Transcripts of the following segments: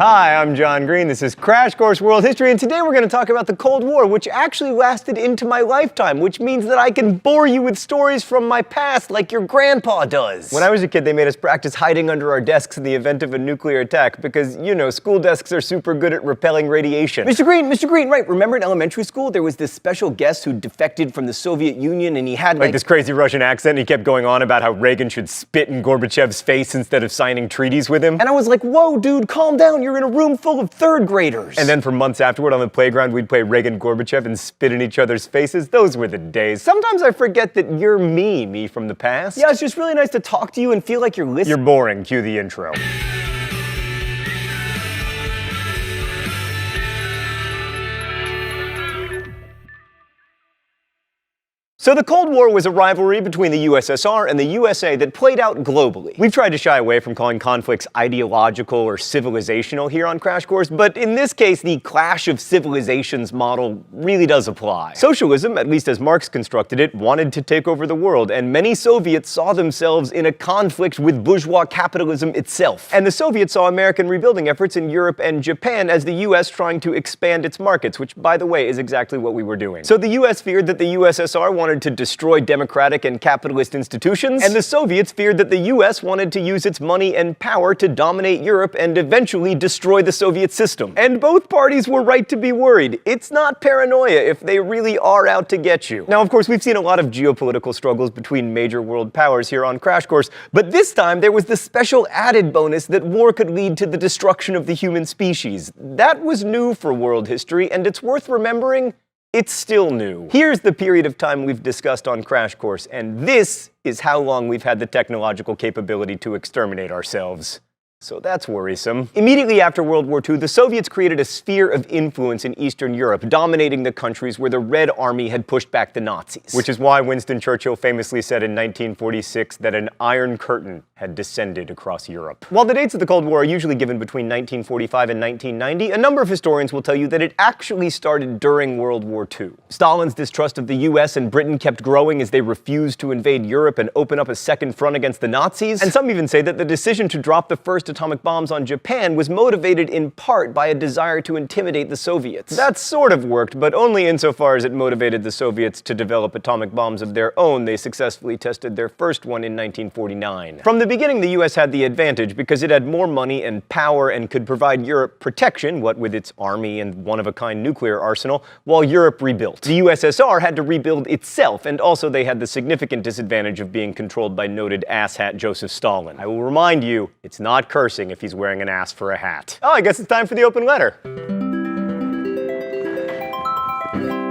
Hi, I'm John Green. This is Crash Course World History, and today we're going to talk about the Cold War, which actually lasted into my lifetime, which means that I can bore you with stories from my past like your grandpa does. When I was a kid, they made us practice hiding under our desks in the event of a nuclear attack because, you know, school desks are super good at repelling radiation. Mr. Green, Mr. Green, right, remember in elementary school there was this special guest who defected from the Soviet Union and he had like, like this crazy Russian accent, and he kept going on about how Reagan should spit in Gorbachev's face instead of signing treaties with him. And I was like, whoa, dude, calm down. You're in a room full of third graders. And then for months afterward on the playground, we'd play Reagan Gorbachev and spit in each other's faces. Those were the days. Sometimes I forget that you're me, me from the past. Yeah, it's just really nice to talk to you and feel like you're listening. You're boring. Cue the intro. So the Cold War was a rivalry between the USSR and the USA that played out globally. We've tried to shy away from calling conflicts ideological or civilizational here on Crash Course, but in this case, the clash of civilizations model really does apply. Socialism, at least as Marx constructed it, wanted to take over the world, and many Soviets saw themselves in a conflict with bourgeois capitalism itself. And the Soviets saw American rebuilding efforts in Europe and Japan as the US trying to expand its markets, which, by the way, is exactly what we were doing. So the US feared that the USSR wanted wanted to destroy democratic and capitalist institutions, and the Soviets feared that the US wanted to use its money and power to dominate Europe and eventually destroy the Soviet system. And both parties were right to be worried. It's not paranoia if they really are out to get you. Now, of course, we've seen a lot of geopolitical struggles between major world powers here on Crash Course, but this time there was the special added bonus that war could lead to the destruction of the human species. That was new for world history, and it's worth remembering it's still new. Here's the period of time we've discussed on Crash Course, and this is how long we've had the technological capability to exterminate ourselves. So that's worrisome. Immediately after World War II, the Soviets created a sphere of influence in Eastern Europe, dominating the countries where the Red Army had pushed back the Nazis. Which is why Winston Churchill famously said in 1946 that an Iron Curtain had descended across Europe. While the dates of the Cold War are usually given between 1945 and 1990, a number of historians will tell you that it actually started during World War II. Stalin's distrust of the US and Britain kept growing as they refused to invade Europe and open up a second front against the Nazis. And some even say that the decision to drop the first atomic bombs on Japan was motivated in part by a desire to intimidate the Soviets. That sort of worked, but only insofar as it motivated the Soviets to develop atomic bombs of their own. They successfully tested their first one in 1949. From the beginning, the US had the advantage because it had more money and power and could provide Europe protection, what with its army and one of a kind nuclear arsenal, while Europe rebuilt. The USSR had to rebuild itself, and also they had the significant disadvantage of being controlled by noted asshat Joseph Stalin. I will remind you, it's not cursing if he's wearing an ass for a hat. Oh, I guess it's time for the open letter.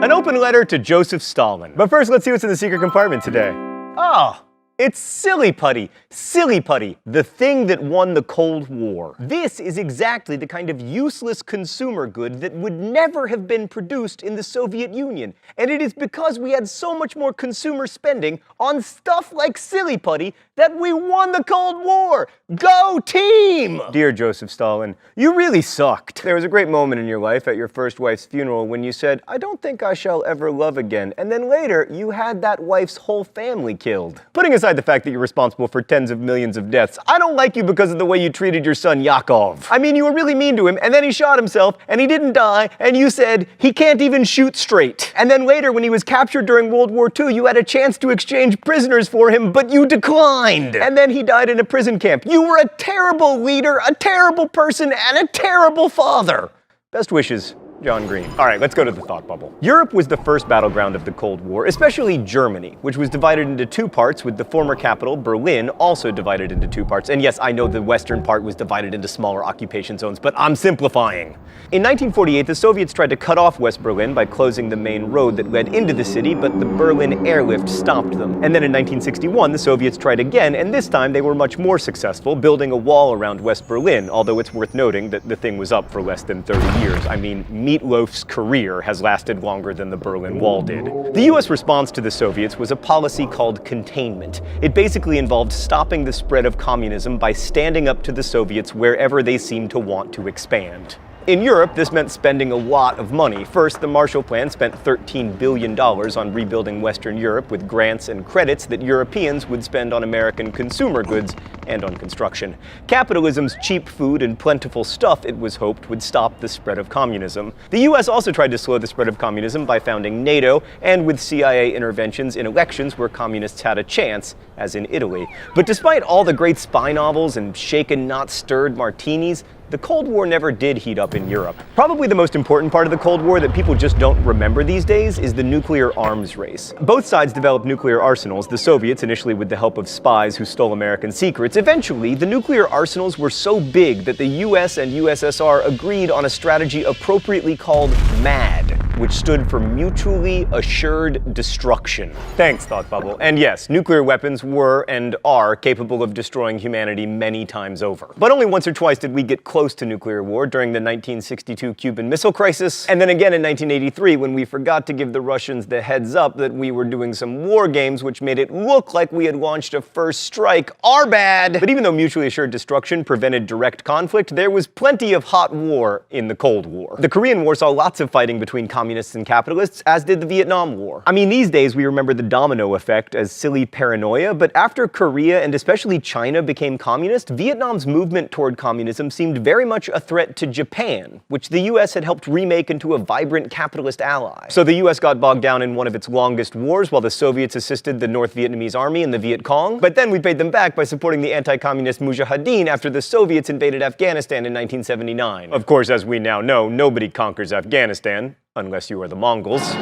An open letter to Joseph Stalin. But first, let's see what's in the secret compartment today. Oh, it's Silly Putty. Silly Putty, the thing that won the Cold War. This is exactly the kind of useless consumer good that would never have been produced in the Soviet Union. And it is because we had so much more consumer spending on stuff like Silly Putty that we won the Cold War. Go team! Dear Joseph Stalin, you really sucked. There was a great moment in your life at your first wife's funeral when you said, I don't think I shall ever love again. And then later, you had that wife's whole family killed. Putting aside the fact that you're responsible for tens of millions of deaths. I don't like you because of the way you treated your son Yakov. I mean, you were really mean to him, and then he shot himself, and he didn't die, and you said he can't even shoot straight. And then later, when he was captured during World War II, you had a chance to exchange prisoners for him, but you declined. And then he died in a prison camp. You were a terrible leader, a terrible person, and a terrible father. Best wishes, John Green. All right, let's go to the thought bubble. Europe was the first battleground of the Cold War, especially Germany, which was divided into two parts, with the former capital, Berlin, also divided into two parts. And yes, I know the western part was divided into smaller occupation zones, but I'm simplifying. In 1948, the Soviets tried to cut off West Berlin by closing the main road that led into the city, but the Berlin airlift stopped them. And then in 1961, the Soviets tried again, and this time they were much more successful, building a wall around West Berlin, although it's worth noting that the thing was up for less than 30 years. I mean, Meatloaf's career has lasted longer than the Berlin Wall did. The US response to the Soviets was a policy called containment. It basically involved stopping the spread of communism by standing up to the Soviets wherever they seemed to want to expand. In Europe, this meant spending a lot of money. First, the Marshall Plan spent $13 billion on rebuilding Western Europe with grants and credits that Europeans would spend on American consumer goods and on construction. Capitalism's cheap food and plentiful stuff, it was hoped, would stop the spread of communism. The US also tried to slow the spread of communism by founding NATO and with CIA interventions in elections where communists had a chance, as in Italy. But despite all the great spy novels and shaken, not stirred martinis, the Cold War never did heat up in Europe. Probably the most important part of the Cold War that people just don't remember these days is the nuclear arms race. Both sides developed nuclear arsenals, the Soviets initially with the help of spies who stole American secrets. Eventually, the nuclear arsenals were so big that the US and USSR agreed on a strategy appropriately called MAD, which stood for Mutually Assured Destruction. Thanks, Thought Bubble. And yes, nuclear weapons were and are capable of destroying humanity many times over. But only once or twice did we get close to nuclear war during the 1962 Cuban Missile Crisis, and then again in 1983 when we forgot to give the Russians the heads up that we were doing some war games, which made it look like we had launched a first strike. Our bad! But even though mutually assured destruction prevented direct conflict, there was plenty of hot war in the Cold War. The Korean War saw lots of fighting between communists and capitalists, as did the Vietnam War. I mean, these days we remember the domino effect as silly paranoia, but after Korea and especially China became communist, Vietnam's movement toward communism seemed very much a threat to Japan, which the US had helped remake into a vibrant capitalist ally. So the US got bogged down in one of its longest wars while the Soviets assisted the North Vietnamese army and the Viet Cong. But then we paid them back by supporting the anti communist Mujahideen after the Soviets invaded Afghanistan in 1979. Of course, as we now know, nobody conquers Afghanistan, unless you are the Mongols.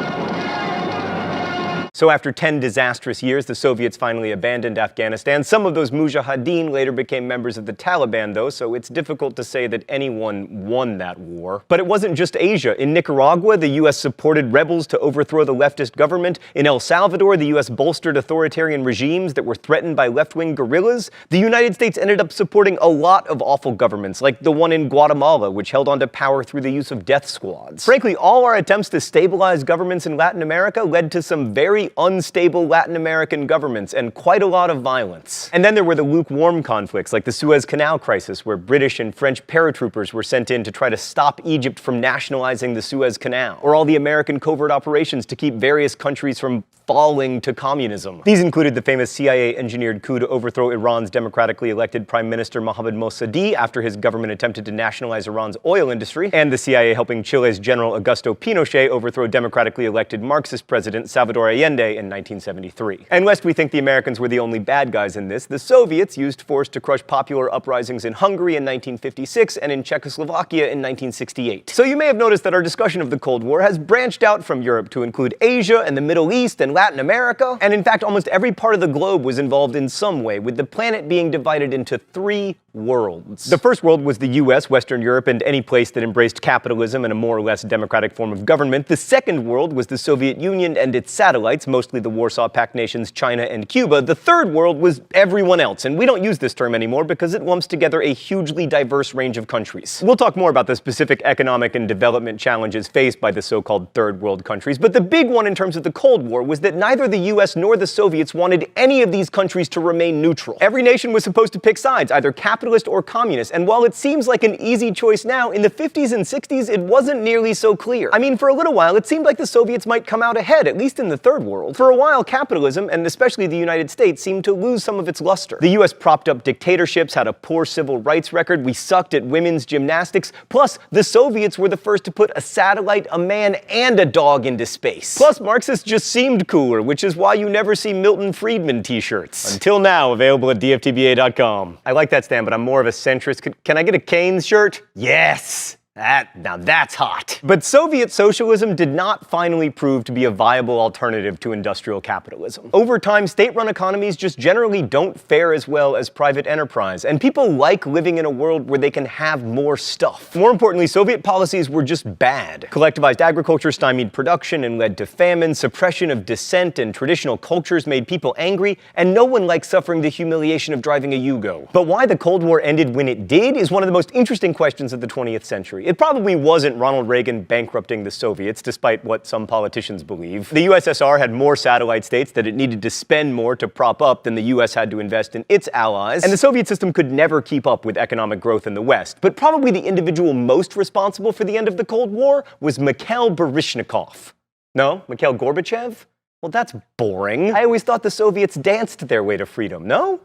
So after 10 disastrous years, the Soviets finally abandoned Afghanistan. Some of those mujahideen later became members of the Taliban, though, so it's difficult to say that anyone won that war. But it wasn't just Asia. In Nicaragua, the U.S. supported rebels to overthrow the leftist government. In El Salvador, the U.S. bolstered authoritarian regimes that were threatened by left-wing guerrillas. The United States ended up supporting a lot of awful governments, like the one in Guatemala, which held onto power through the use of death squads. Frankly, all our attempts to stabilize governments in Latin America led to some very unstable Latin American governments and quite a lot of violence. And then there were the lukewarm conflicts, like the Suez Canal crisis, where British and French paratroopers were sent in to try to stop Egypt from nationalizing the Suez Canal, or all the American covert operations to keep various countries from falling to communism. These included the famous CIA engineered coup to overthrow Iran's democratically elected Prime Minister Mohammad Mossadegh after his government attempted to nationalize Iran's oil industry, and the CIA helping Chile's General Augusto Pinochet overthrow democratically elected Marxist President Salvador Allende in 1973. And lest we think the Americans were the only bad guys in this, the Soviets used force to crush popular uprisings in Hungary in 1956 and in Czechoslovakia in 1968. So you may have noticed that our discussion of the Cold War has branched out from Europe to include Asia and the Middle East and Latin America, and in fact, almost every part of the globe was involved in some way, with the planet being divided into three worlds. The first world was the US, Western Europe, and any place that embraced capitalism and a more or less democratic form of government. The second world was the Soviet Union and its satellites, mostly the Warsaw Pact nations China and Cuba. The third world was everyone else, and we don't use this term anymore because it lumps together a hugely diverse range of countries. We'll talk more about the specific economic and development challenges faced by the so called third world countries, but the big one in terms of the Cold War was that neither the US nor the Soviets wanted any of these countries to remain neutral. Every nation was supposed to pick sides, either capitalist or communist, and while it seems like an easy choice now, in the 50s and 60s it wasn't nearly so clear. I mean, for a little while, it seemed like the Soviets might come out ahead, at least in the third world. For a while, capitalism, and especially the United States, seemed to lose some of its luster. The US propped up dictatorships, had a poor civil rights record, we sucked at women's gymnastics, plus, the Soviets were the first to put a satellite, a man, and a dog into space. Plus, Marxists just seemed cooler, which is why you never see Milton Friedman t shirts. Until now, available at DFTBA.com. I like that stand, but I'm more of a centrist. Can, I get a Keynes shirt? Yes! That, now that's hot. But Soviet socialism did not finally prove to be a viable alternative to industrial capitalism. Over time, state run economies just generally don't fare as well as private enterprise, and people like living in a world where they can have more stuff. More importantly, Soviet policies were just bad. Collectivized agriculture stymied production and led to famine, suppression of dissent and traditional cultures made people angry, and no one liked suffering the humiliation of driving a Yugo. But why the Cold War ended when it did is one of the most interesting questions of the 20th century. It probably wasn't Ronald Reagan bankrupting the Soviets, despite what some politicians believe. The USSR had more satellite states that it needed to spend more to prop up than the US had to invest in its allies, and the Soviet system could never keep up with economic growth in the West. But probably the individual most responsible for the end of the Cold War was Mikhail Baryshnikov. No? Mikhail Gorbachev? Well, that's boring. I always thought the Soviets danced their way to freedom, no?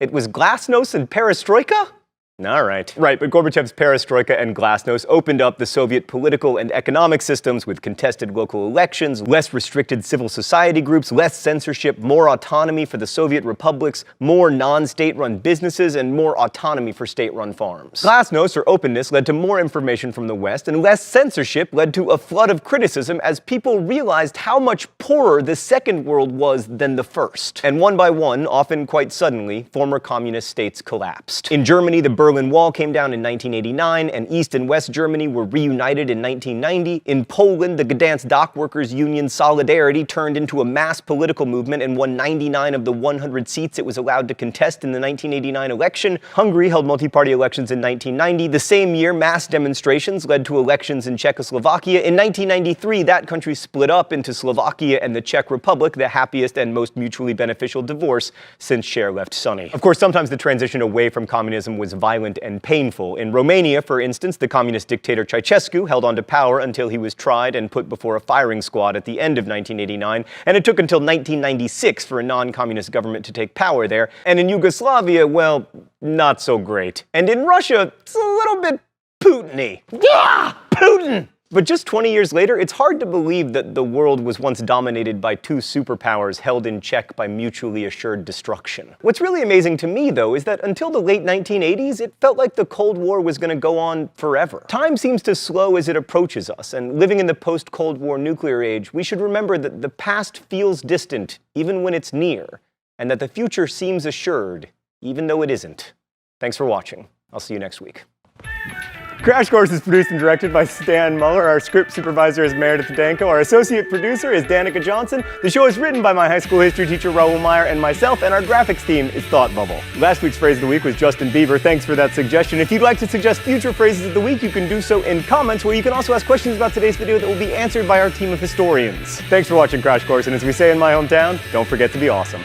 It was glasnost and perestroika? All right. Right, but Gorbachev's perestroika and glasnost opened up the Soviet political and economic systems with contested local elections, less restricted civil society groups, less censorship, more autonomy for the Soviet republics, more non state run businesses, and more autonomy for state run farms. Glasnost, or openness, led to more information from the West, and less censorship led to a flood of criticism as people realized how much poorer the Second World was than the First. And one by one, often quite suddenly, former communist states collapsed. In Germany, the Berlin Wall came down in 1989, and East and West Germany were reunited in 1990. In Poland, the Gdansk Dockworkers Union Solidarity turned into a mass political movement and won 99 of the 100 seats it was allowed to contest in the 1989 election. Hungary held multi party elections in 1990. The same year, mass demonstrations led to elections in Czechoslovakia. In 1993, that country split up into Slovakia and the Czech Republic, the happiest and most mutually beneficial divorce since Cher left Sunny. Of course, sometimes the transition away from communism was violent violent and painful. In Romania, for instance, the communist dictator Ceausescu held on to power until he was tried and put before a firing squad at the end of 1989, and it took until 1996 for a non communist government to take power there. And in Yugoslavia, well, not so great. And in Russia, it's a little bit Putin y. Yeah! Putin! But just 20 years later, it's hard to believe that the world was once dominated by two superpowers held in check by mutually assured destruction. What's really amazing to me, though, is that until the late 1980s, it felt like the Cold War was going to go on forever. Time seems to slow as it approaches us, and living in the post Cold War nuclear age, we should remember that the past feels distant even when it's near, and that the future seems assured even though it isn't. Thanks for watching. I'll see you next week. Crash Course is produced and directed by Stan Muller. Our script supervisor is Meredith Danko. Our associate producer is Danica Johnson. The show is written by my high school history teacher Raoul Meyer and myself, and our graphics team is Thought Bubble. Last week's phrase of the week was Justin Bieber. Thanks for that suggestion. If you'd like to suggest future phrases of the week, you can do so in comments, where you can also ask questions about today's video that will be answered by our team of historians. Thanks for watching Crash Course, and as we say in my hometown, don't forget to be awesome.